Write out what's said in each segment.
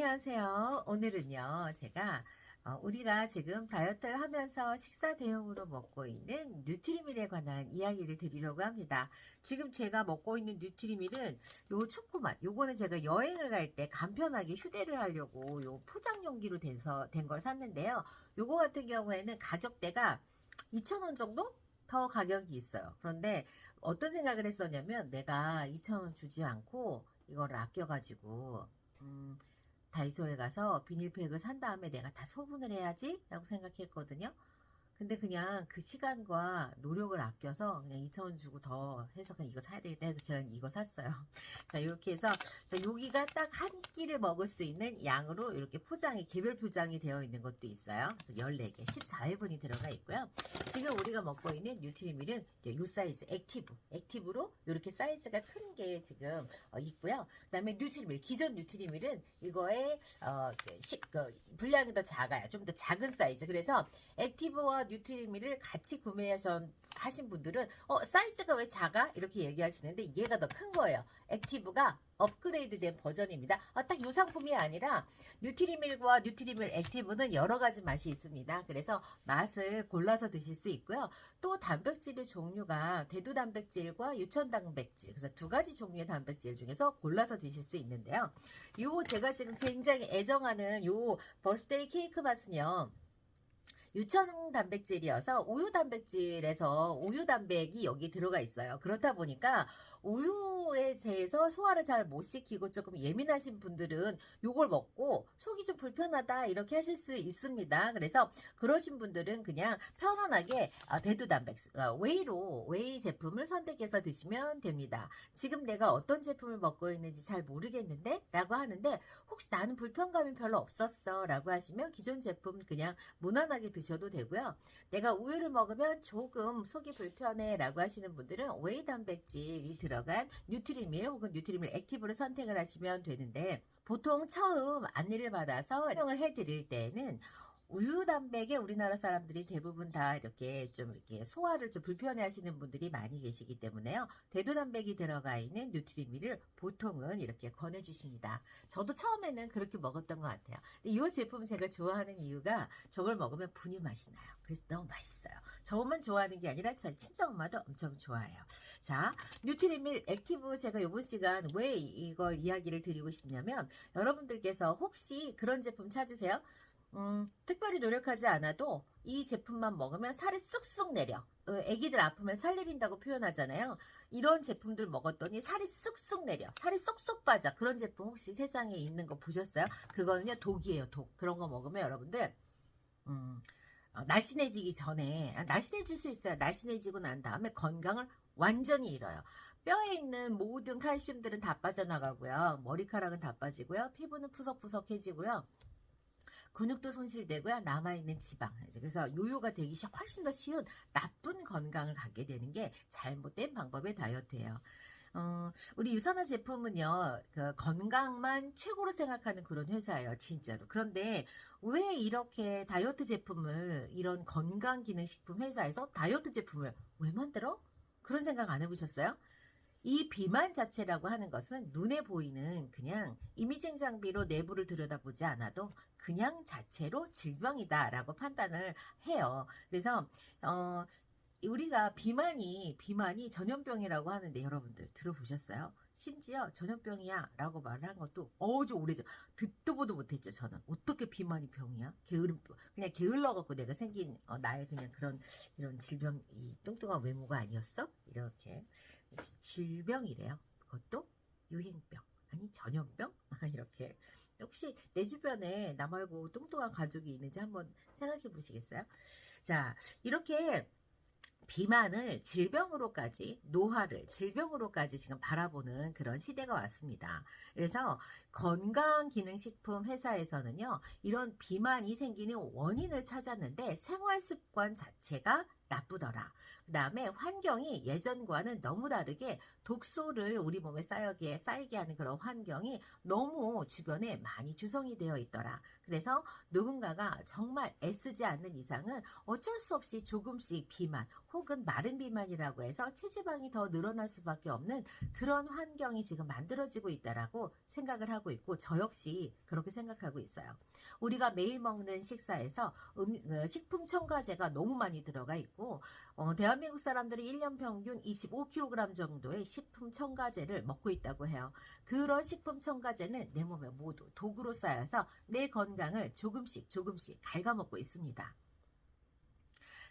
안녕하세요. 오늘은요, 제가 어, 우리가 지금 다이어트를 하면서 식사 대용으로 먹고 있는 뉴트리밀에 관한 이야기를 드리려고 합니다. 지금 제가 먹고 있는 뉴트리밀은 요 초코맛, 요거는 제가 여행을 갈 때 간편하게 휴대를 하려고 요 포장 용기로 돼서 된 걸 샀는데요. 요거 같은 경우에는 가격대가 2,000원 정도 더 가격이 있어요. 그런데 어떤 생각을 했었냐면 내가 2,000원 주지 않고 이거를 아껴가지고 음, 다이소에 가서 비닐팩을 산 다음에 내가 다 소분을 해야지 라고 생각했거든요. 근데 그냥 그 시간과 노력을 아껴서 그냥 2,000원 주고 더 해서 그냥 이거 사야 되겠다 해서 저는 이거 샀어요. 자, 이렇게 해서 자, 여기가 딱 한 끼를 먹을 수 있는 양으로 이렇게 포장이 개별 포장이 되어 있는 것도 있어요. 그래서 14개, 14회분이 들어가 있고요. 지금 우리가 먹고 있는 뉴트리밀은 요 사이즈 액티브, 액티브로 이렇게 사이즈가 큰 게 지금 어, 있고요. 그 다음에 뉴트리밀, 기존 뉴트리밀은 이거의 어, 그 시- 그 분량이 더 작아요. 좀 더 작은 사이즈. 그래서 액티브와 뉴트리밀을 같이 구매하신 하신 분들은 어 사이즈가 왜 작아? 이렇게 얘기하시는데 얘가 더 큰 거예요. 액티브가 업그레이드된 버전입니다. 아, 딱이 상품이 아니라 뉴트리밀과 뉴트리밀 액티브는 여러 가지 맛이 있습니다. 그래서 맛을 골라서 드실 수 있고요. 또 단백질의 종류가 대두 단백질과 유천 단백질 그래서 두 가지 종류의 단백질 중에서 골라서 드실 수 있는데요. 요 제가 지금 굉장히 애정하는 요 버스데이 케이크 맛은요. 유천 단백질이어서 우유 단백질에서 우유 단백이 여기 들어가 있어요. 그렇다 보니까 우유에 대해서 소화를 잘 못 시키고 조금 예민하신 분들은 요걸 먹고 속이 좀 불편하다 이렇게 하실 수 있습니다. 그래서 그러신 분들은 그냥 편안하게 아, 대두 단백질 아, 웨이로 웨이 제품을 선택해서 드시면 됩니다. 지금 내가 어떤 제품을 먹고 있는지 잘 모르겠는데 라고 하는데 혹시 나는 불편감이 별로 없었어 라고 하시면 기존 제품 그냥 무난하게 드 셔도 되고요. 내가 우유를 먹으면 조금 속이 불편해 라고 하시는 분들은 웨이 단백질이 들어간 뉴트리밀 혹은 뉴트리밀 액티브를 선택을 하시면 되는데 보통 처음 안내를 받아서 설명을 해드릴 때는 우유 단백에 우리나라 사람들이 대부분 다 이렇게 좀 이렇게 소화를 좀 불편해 하시는 분들이 많이 계시기 때문에요. 대두 단백이 들어가 있는 뉴트리밀을 보통은 이렇게 권해 주십니다. 저도 처음에는 그렇게 먹었던 것 같아요. 근데 이 제품 제가 좋아하는 이유가 저걸 먹으면 분유 맛이 나요. 그래서 너무 맛있어요. 저만 좋아하는 게 아니라 저희 친정엄마도 엄청 좋아해요. 자, 뉴트리밀 액티브 제가 요번 시간 왜 이걸 이야기를 드리고 싶냐면 여러분들께서 혹시 그런 제품 찾으세요? 음, 특별히 노력하지 않아도 이 제품만 먹으면 살이 쑥쑥 내려. 어, 애기들 아프면 살 내린다고 표현하잖아요. 이런 제품들 먹었더니 살이 쑥쑥 내려. 살이 쏙쏙 빠져. 그런 제품 혹시 세상에 있는 거 보셨어요? 그거는요, 독이에요, 독. 그런 거 먹으면 여러분들, 음, 어, 날씬해지기 전에, 아, 날씬해질 수 있어요. 날씬해지고 난 다음에 건강을 완전히 잃어요. 뼈에 있는 모든 칼슘들은 다 빠져나가고요. 머리카락은 다 빠지고요. 피부는 푸석푸석해지고요. 근육도 손실되고요. 남아있는 지방. 그래서 요요가 되기 시- 훨씬 더 쉬운 나쁜 건강을 갖게 되는 게 잘못된 방법의 다이어트예요. 어, 우리 유산화 제품은요, 그 건강만 최고로 생각하는 그런 회사예요, 진짜로. 그런데 왜 이렇게 다이어트 제품을, 이런 건강기능식품 회사에서 다이어트 제품을 왜 만들어? 그런 생각 안 해보셨어요? 이 비만 자체라고 하는 것은 눈에 보이는 그냥 이미징 장비로 내부를 들여다보지 않아도 그냥 자체로 질병이다라고 판단을 해요. 그래서 어 우리가 비만이 비만이 전염병이라고 하는데 여러분들 들어보셨어요? 심지어 전염병이야라고 말을 한 것도 어주 오래죠. 듣도 보도 못했죠. 저는 어떻게 비만이 병이야? 게으름 그냥 게을러 갖고 내가 생긴 어, 나의 그냥 그런 이런 질병 이 뚱뚱한 외모가 아니었어? 이렇게 질병이래요. 그것도 유행병 아니 전염병 이렇게 혹시 내 주변에 나 말고 뚱뚱한 가족이 있는지 한번 생각해 보시겠어요? 자 이렇게 비만을 질병으로까지 노화를 질병으로까지 지금 바라보는 그런 시대가 왔습니다. 그래서 건강기능식품 회사에서는요 이런 비만이 생기는 원인을 찾았는데 생활습관 자체가 나쁘더라. 그 다음에 환경이 예전과는 너무 다르게 독소를 우리 몸에 쌓이게, 쌓이게 하는 그런 환경이 너무 주변에 많이 조성이 되어 있더라. 그래서 누군가가 정말 애쓰지 않는 이상은 어쩔 수 없이 조금씩 비만 혹은 마른 비만이라고 해서 체지방이 더 늘어날 수밖에 없는 그런 환경이 지금 만들어지고 있다라고 생각을 하고 있고 저 역시 그렇게 생각하고 있어요. 우리가 매일 먹는 식사에서 음, 어, 식품 첨가제가 너무 많이 들어가 있고 어, 대한민국 사람들이 1년 평균 25kg 정도의 식품 첨가제를 먹고 있다고 해요. 그런 식품 첨가제는 내 몸에 모두 독으로 쌓여서 내 건강을 조금씩 조금씩 갉아먹고 있습니다.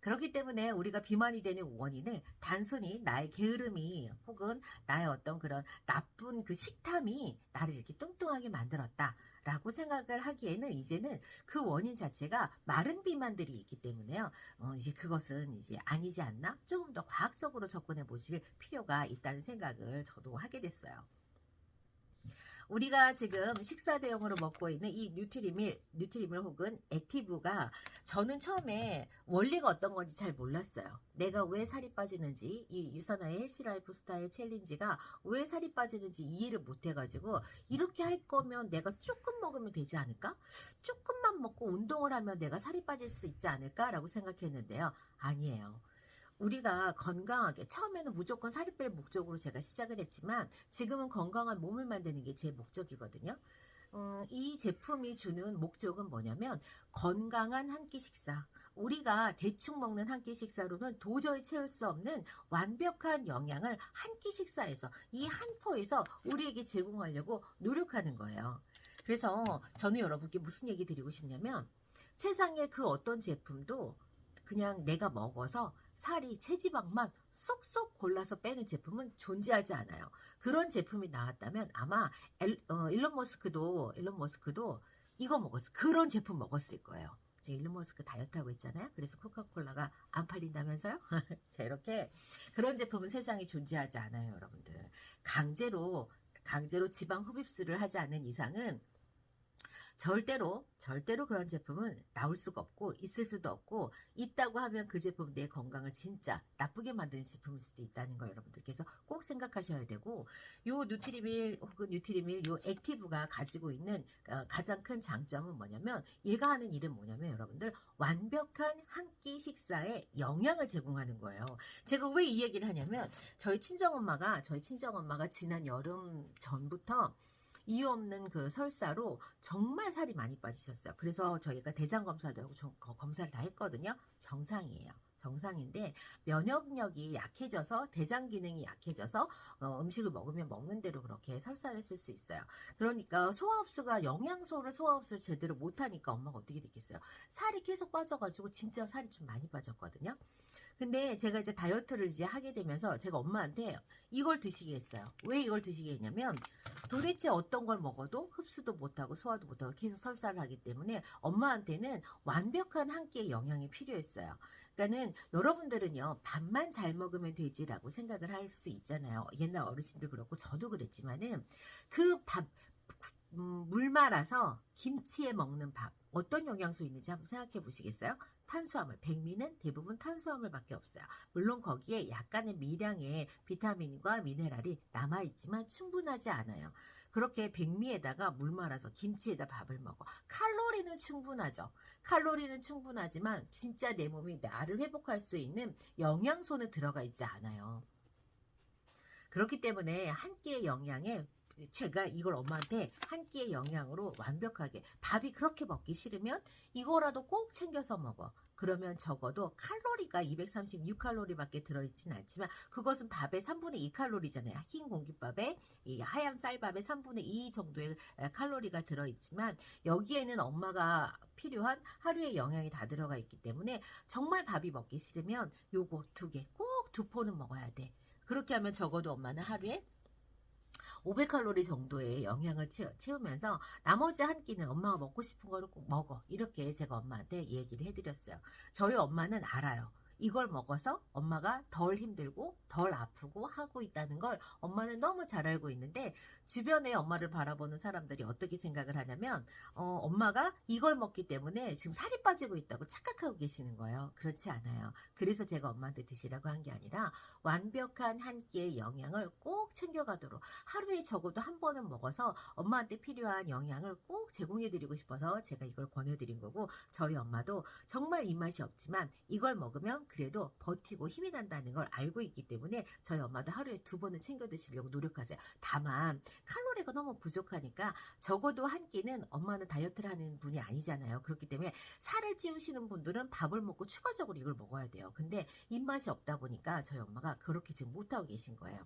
그렇기 때문에 우리가 비만이 되는 원인을 단순히 나의 게으름이 혹은 나의 어떤 그런 나쁜 그 식탐이 나를 이렇게 뚱뚱하게 만들었다. 라고 생각을 하기에는 이제는 그 원인 자체가 마른 비만들이 있기 때문에요. 어, 이제 그것은 이제 아니지 않나? 조금 더 과학적으로 접근해 보실 필요가 있다는 생각을 저도 하게 됐어요. 우리가 지금 식사 대용으로 먹고 있는 이 뉴트리밀, 뉴트리밀 혹은 액티브가 저는 처음에 원리가 어떤 건지 잘 몰랐어요. 내가 왜 살이 빠지는지, 이 유산화의 헬시 라이프 스타일 챌린지가 왜 살이 빠지는지 이해를 못 해가지고, 이렇게 할 거면 내가 조금 먹으면 되지 않을까? 조금만 먹고 운동을 하면 내가 살이 빠질 수 있지 않을까라고 생각했는데요. 아니에요. 우리가 건강하게 처음에는 무조건 살이 뺄 목적으로 제가 시작을 했지만 지금은 건강한 몸을 만드는 게 제 목적이거든요. 음, 이 제품이 주는 목적은 뭐냐면 건강한 한 끼 식사. 우리가 대충 먹는 한 끼 식사로는 도저히 채울 수 없는 완벽한 영양을 한 끼 식사에서 이 한 포에서 우리에게 제공하려고 노력하는 거예요. 그래서 저는 여러분께 무슨 얘기 드리고 싶냐면 세상에 그 어떤 제품도 그냥 내가 먹어서 살이 체지방만 쏙쏙 골라서 빼는 제품은 존재하지 않아요. 그런 제품이 나왔다면 아마 엘, 어, 일론 머스크도 일론 머스크도 이거 먹었어. 그런 제품 먹었을 거예요. 제 일론 머스크 다이어트 하고 있잖아요. 그래서 코카콜라가 안 팔린다면서요? 자 이렇게 그런 제품은 세상에 존재하지 않아요, 여러분들. 강제로 강제로 지방 흡입술을 하지 않는 이상은 절대로 절대로 그런 제품은 나올 수가 없고 있을 수도 없고 있다고 하면 그 제품 내 건강을 진짜 나쁘게 만드는 제품일 수도 있다는 거 여러분들께서 꼭 생각하셔야 되고 요 누트리밀 혹은 뉴트리밀 요 액티브가 가지고 있는 어, 가장 큰 장점은 뭐냐면 얘가 하는 일은 뭐냐면 여러분들 완벽한 한 끼 식사에 영양을 제공하는 거예요. 제가 왜 이 얘기를 하냐면 저희 친정엄마가 저희 친정엄마가 지난 여름 전부터 이유 없는 그 설사로 정말 살이 많이 빠지셨어요. 그래서 저희가 대장 검사도 하고 검사를 다 했거든요. 정상이에요. 정상인데 면역력이 약해져서 대장 기능이 약해져서 어, 음식을 먹으면 먹는 대로 그렇게 설사를 했을 수 있어요. 그러니까 소화 흡수가 영양소를 소화 흡수를 제대로 못하니까 엄마가 어떻게 됐겠어요? 살이 계속 빠져가지고 진짜 살이 좀 많이 빠졌거든요. 근데 제가 이제 다이어트를 이제 하게 되면서 제가 엄마한테 이걸 드시게 했어요. 왜 이걸 드시게 했냐면 도대체 어떤 걸 먹어도 흡수도 못하고 소화도 못하고 계속 설사를 하기 때문에 엄마한테는 완벽한 한 끼의 영양이 필요했어요. 그러니까는 여러분들은요 밥만 잘 먹으면 되지라고 생각을 할 수 있잖아요. 옛날 어르신들 그렇고 저도 그랬지만은 그밥 음, 물 말아서 김치에 먹는 밥 어떤 영양소 있는지 한번 생각해 보시겠어요? 탄수화물, 백미는 대부분 탄수화물밖에 없어요. 물론 거기에 약간의 미량의 비타민과 미네랄이 남아있지만 충분하지 않아요. 그렇게 백미에다가 물 말아서 김치에다 밥을 먹어. 칼로리는 충분하죠. 칼로리는 충분하지만 진짜 내 몸이 나를 회복할 수 있는 영양소는 들어가 있지 않아요. 그렇기 때문에 한 끼의 영양에 제가 이걸 엄마한테 한 끼의 영양으로 완벽하게 밥이 그렇게 먹기 싫으면 이거라도 꼭 챙겨서 먹어. 그러면 적어도 칼로리가 236칼로리밖에 들어있지는 않지만 그것은 밥의 3분의 2칼로리잖아요. 흰 공깃밥에 이 하얀 쌀밥에 3분의 2 정도의 칼로리가 들어있지만 여기에는 엄마가 필요한 하루의 영양이 다 들어가 있기 때문에 정말 밥이 먹기 싫으면 요거 두 개 꼭 두 포는 먹어야 돼. 그렇게 하면 적어도 엄마는 하루에 500칼로리 정도의 영양을 채우, 채우면서 나머지 한 끼는 엄마가 먹고 싶은 거를 꼭 먹어. 이렇게 제가 엄마한테 얘기를 해드렸어요. 저희 엄마는 알아요. 이걸 먹어서 엄마가 덜 힘들고 덜 아프고 하고 있다는 걸 엄마는 너무 잘 알고 있는데 주변에 엄마를 바라보는 사람들이 어떻게 생각을 하냐면 어, 엄마가 이걸 먹기 때문에 지금 살이 빠지고 있다고 착각하고 계시는 거예요. 그렇지 않아요. 그래서 제가 엄마한테 드시라고 한 게 아니라 완벽한 한 끼의 영양을 꼭 챙겨가도록 하루에 적어도 한 번은 먹어서 엄마한테 필요한 영양을 꼭 제공해드리고 싶어서 제가 이걸 권해드린 거고 저희 엄마도 정말 입맛이 없지만 이걸 먹으면 그래도 버티고 힘이 난다는 걸 알고 있기 때문에 저희 엄마도 하루에 두 번은 챙겨 드시려고 노력하세요. 다만 칼로리가 너무 부족하니까 적어도 한 끼는 엄마는 다이어트를 하는 분이 아니잖아요. 그렇기 때문에 살을 찌우시는 분들은 밥을 먹고 추가적으로 이걸 먹어야 돼요. 근데 입맛이 없다 보니까 저희 엄마가 그렇게 지금 못하고 계신 거예요.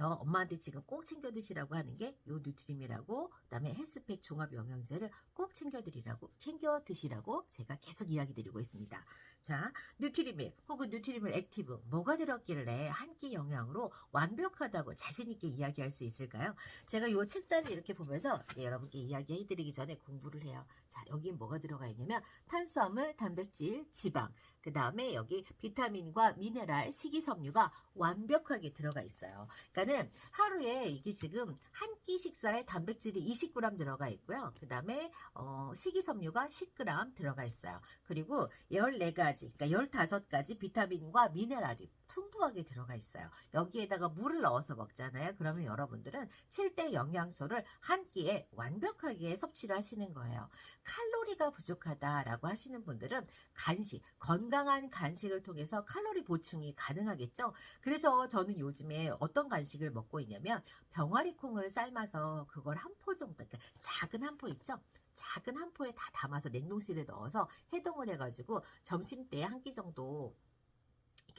그래서 엄마한테 지금 꼭 챙겨 드시라고 하는 게 요 뉴트림이라고 그다음에 헬스팩 종합 영양제를 꼭 챙겨 드리라고 챙겨 드시라고 제가 계속 이야기 드리고 있습니다. 자, 뉴트리밀 혹은 뉴트리밀 액티브 뭐가 들었길래 한 끼 영양으로 완벽하다고 자신 있게 이야기할 수 있을까요? 제가 요 책자를 이렇게 보면서 이제 여러분께 이야기해 드리기 전에 공부를 해요. 자, 여기 뭐가 들어가 있냐면 탄수화물, 단백질, 지방, 그 다음에 여기 비타민과 미네랄, 식이섬유가 완벽하게 들어가 있어요. 그러니까는 하루에 이게 지금 한 끼 식사에 단백질이 20g 들어가 있고요. 그 다음에 어, 식이섬유가 10g 들어가 있어요. 그리고 14가지, 그러니까 15가지 비타민과 미네랄이 풍부하게 들어가 있어요. 여기에다가 물을 넣어서 먹잖아요. 그러면 여러분들은 7대 영양소를 한 끼에 완벽하게 섭취를 하시는 거예요. 칼로리가 부족하다라고 하시는 분들은 간식, 건강 한 간식을 통해서 칼로리 보충이 가능하겠죠. 그래서 저는 요즘에 어떤 간식을 먹고 있냐면 병아리 콩을 삶아서 그걸 한 포 정도, 그러니까 작은 한 포 있죠. 작은 한 포에 다 담아서 냉동실에 넣어서 해동을 해가지고 점심 때 한 끼 정도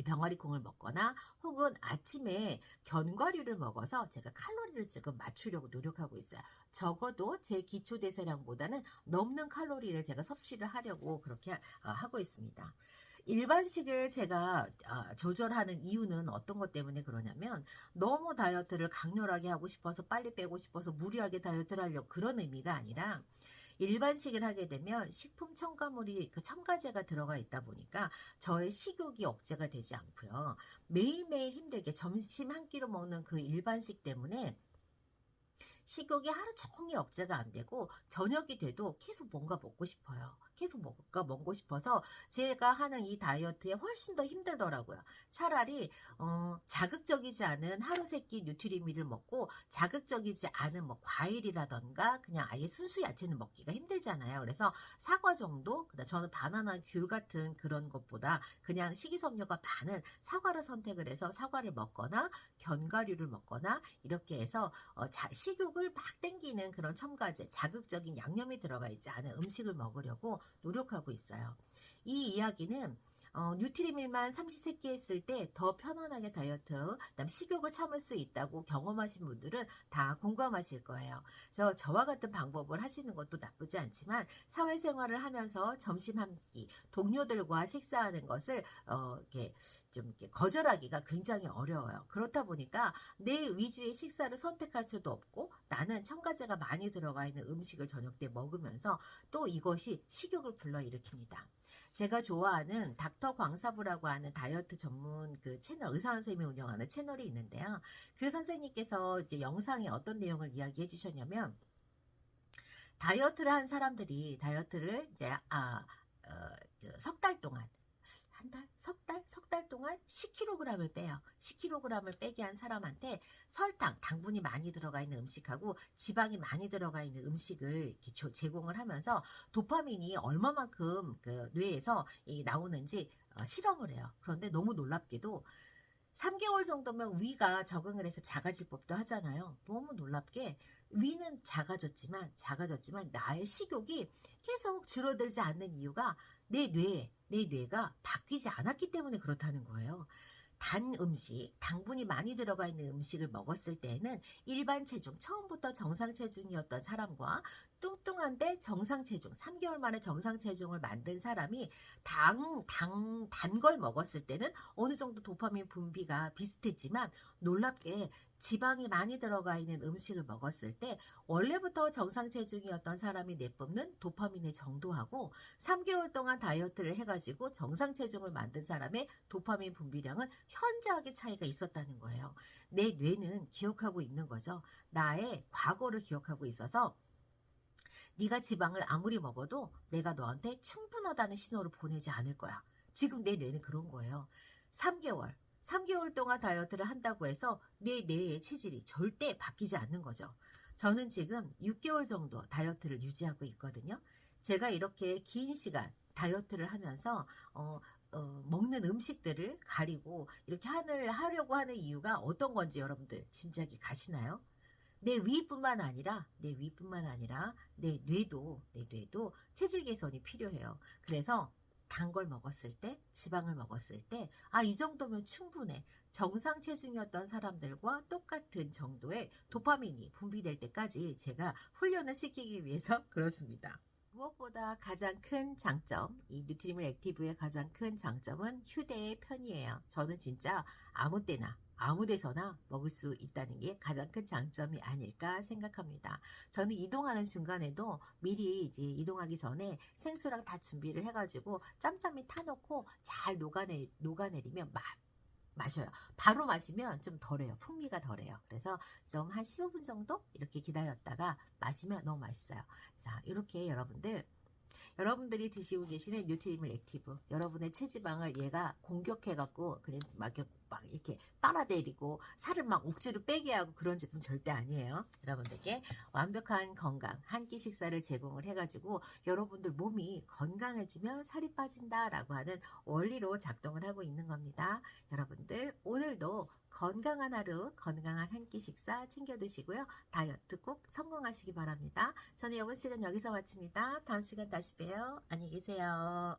이렇게 병아리 콩을 먹거나 혹은 아침에 견과류를 먹어서 제가 칼로리를 지금 맞추려고 노력하고 있어요. 적어도 제 기초 대사량보다는 넘는 칼로리를 제가 섭취를 하려고 그렇게 어, 하고 있습니다. 일반식을 제가 아, 조절하는 이유는 어떤 것 때문에 그러냐면 너무 다이어트를 강렬하게 하고 싶어서 빨리 빼고 싶어서 무리하게 다이어트를 하려고 그런 의미가 아니라 일반식을 하게 되면 식품 첨가물이 그 첨가제가 들어가 있다 보니까 저의 식욕이 억제가 되지 않고요. 매일매일 힘들게 점심 한 끼로 먹는 그 일반식 때문에 식욕이 하루 종일 억제가 안 되고 저녁이 돼도 계속 뭔가 먹고 싶어요. 계속 뭔가 먹고 싶어서 제가 하는 이 다이어트에 훨씬 더 힘들더라고요. 차라리 어, 자극적이지 않은 하루 세끼 뉴트리미를 먹고 자극적이지 않은 뭐 과일이라던가 그냥 아예 순수 야채는 먹기가 힘들잖아요. 그래서 사과 정도, 그다음 저는 바나나 귤 같은 그런 것보다 그냥 식이섬유가 많은 사과를 선택을 해서 사과를 먹거나 견과류를 먹거나 이렇게 해서 어, 자, 식욕을 막 땡기는 그런 첨가제, 자극적인 양념이 들어가 있지 않은 음식을 먹으려고 노력하고 있어요. 이 이야기는 어, 뉴트리밀만 삼시세끼 했을 때 더 편안하게 다이어트, 그다음 식욕을 참을 수 있다고 경험하신 분들은 다 공감하실 거예요. 그래서 저와 같은 방법을 하시는 것도 나쁘지 않지만 사회생활을 하면서 점심 한 끼 동료들과 식사하는 것을 어, 이렇게 좀 이렇게 거절하기가 굉장히 어려워요. 그렇다 보니까 내 위주의 식사를 선택할 수도 없고 나는 첨가제가 많이 들어가 있는 음식을 저녁 때 먹으면서 또 이것이 식욕을 불러일으킵니다. 제가 좋아하는 닥터 광사부라고 하는 다이어트 전문 그 채널 의사 선생님이 운영하는 채널이 있는데요. 그 선생님께서 이제 영상에 어떤 내용을 이야기해 주셨냐면 다이어트를 한 사람들이 다이어트를 이제 아, 어, 그 석달 동안 한 달, 석 달, 석 달 동안 10kg을 빼요. 10kg을 빼게 한 사람한테 설탕, 당분이 많이 들어가 있는 음식하고 지방이 많이 들어가 있는 음식을 제공을 하면서 도파민이 얼마만큼 그 뇌에서 이 나오는지 어, 실험을 해요. 그런데 너무 놀랍게도 3개월 정도면 위가 적응을 해서 작아질 법도 하잖아요. 너무 놀랍게 위는 작아졌지만 작아졌지만 나의 식욕이 계속 줄어들지 않는 이유가 내 뇌, 내 뇌가 바뀌지 않았기 때문에 그렇다는 거예요. 단 음식, 당분이 많이 들어가 있는 음식을 먹었을 때는 일반 체중, 처음부터 정상 체중이었던 사람과 뚱뚱한 뚱뚱한데 정상 체중, 3개월 만에 정상 체중을 만든 사람이 당, 당, 단 걸 먹었을 때는 어느 정도 도파민 분비가 비슷했지만 놀랍게 지방이 많이 들어가 있는 음식을 먹었을 때 원래부터 정상 체중이었던 사람이 내뿜는 도파민의 정도하고 3개월 동안 다이어트를 해가지고 정상 체중을 만든 사람의 도파민 분비량은 현저하게 차이가 있었다는 거예요. 내 뇌는 기억하고 있는 거죠. 나의 과거를 기억하고 있어서 네가 지방을 아무리 먹어도 내가 너한테 충분하다는 신호를 보내지 않을 거야. 지금 내 뇌는 그런 거예요. 3개월, 3개월 동안 다이어트를 한다고 해서 내 뇌의 체질이 절대 바뀌지 않는 거죠. 저는 지금 6개월 정도 다이어트를 유지하고 있거든요. 제가 이렇게 긴 시간 다이어트를 하면서 어, 어, 먹는 음식들을 가리고 이렇게 하늘 하려고 하는 이유가 어떤 건지 여러분들 짐작이 가시나요? 내 위뿐만 아니라 내 위뿐만 아니라 내 뇌도 내 뇌도 체질 개선이 필요해요. 그래서 단 걸 먹었을 때, 지방을 먹었을 때, 아, 이 정도면 충분해. 정상 체중이었던 사람들과 똑같은 정도의 도파민이 분비될 때까지 제가 훈련을 시키기 위해서 그렇습니다. 무엇보다 가장 큰 장점, 이 뉴트리물 액티브의 가장 큰 장점은 휴대의 편이에요. 저는 진짜 아무 때나 아무 데서나 먹을 수 있다는 게 가장 큰 장점이 아닐까 생각합니다. 저는 이동하는 중간에도 미리 이제 이동하기 전에 생수랑 다 준비를 해가지고 짬짬이 타놓고 잘 녹아내, 녹아내리면 마, 마셔요. 바로 마시면 좀 덜해요. 풍미가 덜해요. 그래서 좀 한 15분 정도 이렇게 기다렸다가 마시면 너무 맛있어요. 자, 이렇게 여러분들 여러분들이 드시고 계시는 뉴트리물 액티브 여러분의 체지방을 얘가 공격해갖고 그냥 막, 막 이렇게 빨아들이고 살을 막 억지로 빼게 하고 그런 제품 절대 아니에요. 여러분들께 완벽한 건강 한 끼 식사를 제공을 해가지고 여러분들 몸이 건강해지면 살이 빠진다 라고 하는 원리로 작동을 하고 있는 겁니다. 여러분들 오늘도 건강한 하루 건강한 한 끼 식사 챙겨 드시고요. 다이어트 꼭 성공하시기 바랍니다. 저는 이번 시간 여기서 마칩니다. 다음 시간 다시 봬요. 안녕히 계세요